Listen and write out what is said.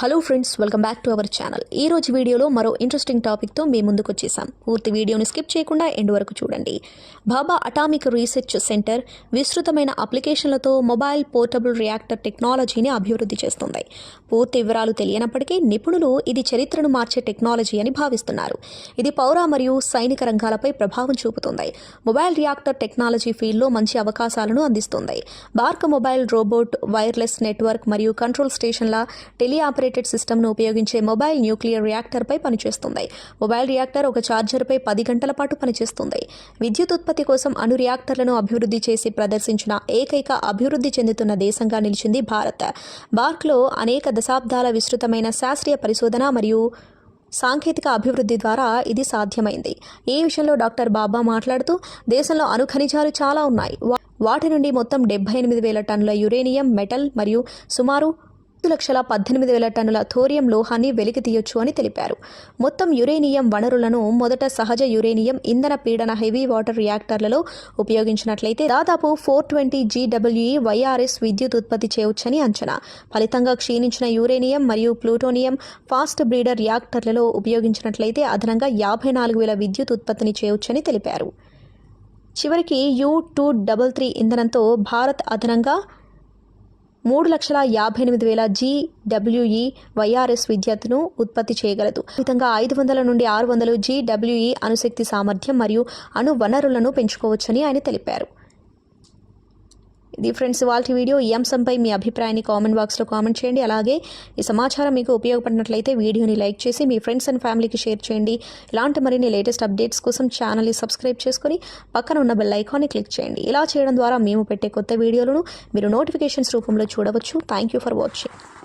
Hello friends welcome back to our channel ఈ రోజు వీడియోలో మరో ఇంట్రెస్టింగ్ టాపిక్తో మీ ముందుకు వచ్చేసాం. పూర్తి వీడియోని స్కిప్ చేయకుండా ఎండ్ వరకు చూడండి. బాబా అటామిక్ రీసెర్చ్ సెంటర్ విస్తృతమైన అప్లికేషన్లతో మొబైల్ పోర్టబుల్ రియాక్టర్ టెక్నాలజీని అభివృద్ధి చేస్తుంది. పూర్తి వివరాలు తెలియనప్పటికీ నిపుణులు ఇది చరిత్రను మార్చే టెక్నాలజీ అని భావిస్తున్నారు. ఇది పౌర మరియు సైనిక రంగాలపై ప్రభావం చూపుతుంది. మొబైల్ రియాక్టర్ టెక్నాలజీ ఫీల్డ్లో మంచి అవకాశాలను అందిస్తుంది. BARC mobile robot wireless network మరియు కంట్రోల్ స్టేషన్ల టెలి ఆపరేటెడ్ సిస్టమ్ను ఉపయోగించే మొబైల్ న్యూక్లియర్ రియాక్టర్పై పనిచేస్తుంది. మొబైల్ రియాక్టర్ ఒక ఛార్జర్పై పది గంటల పాటు పనిచేస్తుంది. విద్యుత్ ఉత్పత్తి కోసం అణు రియాక్టర్లను అభివృద్ధి చేసి ప్రదర్శించిన ఏకైక అభివృద్ధి చెందుతున్న దేశంగా నిలిచింది భారత్. బార్క్లో అనేక దశాబ్దాల విస్తృతమైన శాస్త్రీయ పరిశోధన మరియు సాంకేతిక అభివృద్ధి ద్వారా ఇది సాధ్యమైంది. ఈ విషయంలో డాక్టర్ బాబా మాట్లాడుతూ దేశంలో అణు ఖనిజాలు చాలా ఉన్నాయి. వాటి నుండి మొత్తం డెబ్బై ఎనిమిది వేల టన్నుల యురేనియం మెటల్ మరియు సుమారు ఐదు లక్షల పద్దెనిమిది వేల టన్నుల థోరియం లోహాన్ని వెలికి తీయొచ్చు అని తెలిపారు. మొత్తం యురేనియం వనరులను మొదట సహజ యురేనియం ఇంధన పీడన హెవీ వాటర్ రియాక్టర్లలో ఉపయోగించినట్లయితే దాదాపు ఫోర్ ట్వంటీ జీడబ్ల్యూఈ వైఆర్ఎస్ విద్యుత్ ఉత్పత్తి చేయవచ్చని అంచనా. ఫలితంగా క్షీణించిన యురేనియం మరియు ప్లూటోనియం ఫాస్ట్ బ్రీడర్ రియాక్టర్లలో ఉపయోగించినట్లయితే అదనంగా యాభై నాలుగు వేల విద్యుత్ ఉత్పత్తిని చేయవచ్చని తెలిపారు. చివరికి యూ టూ డబల్ త్రీ ఇంధనంతో భారత్ అదనంగా మూడు లక్షల యాభై ఎనిమిది వేల జీడబ్ల్యూఈ వైఆర్ఎస్ విద్యుత్తును ఉత్పత్తి చేయగలదు. విధంగా ఐదు వందల నుండి ఆరు వందలు జీడబ్ల్యూఈ అణుశక్తి సామర్థ్యం మరియు అణు వనరులను పెంచుకోవచ్చని ఆయన తెలిపారు. ఇది ఫ్రెండ్స్ వాళ్ళ వీడియో ఈ అంశంపై మీ అభిప్రాయాన్ని కామెంట్ బాక్స్లో కామెంట్ చేయండి. అలాగే ఈ సమాచారం మీకు ఉపయోగపడినట్లయితే వీడియోని లైక్ చేసి మీ ఫ్రెండ్స్ అండ్ ఫ్యామిలీకి షేర్ చేయండి. ఇలాంటి మరిన్ని లేటెస్ట్ అప్డేట్స్ కోసం ఛానల్ని సబ్స్క్రైబ్ చేసుకొని పక్కన ఉన్న బెల్ ఐకాన్ని క్లిక్ చేయండి. ఇలా చేయడం ద్వారా మేము పెట్టే కొత్త వీడియోలను మీరు నోటిఫికేషన్స్ రూపంలో చూడవచ్చు. Thank you for watching.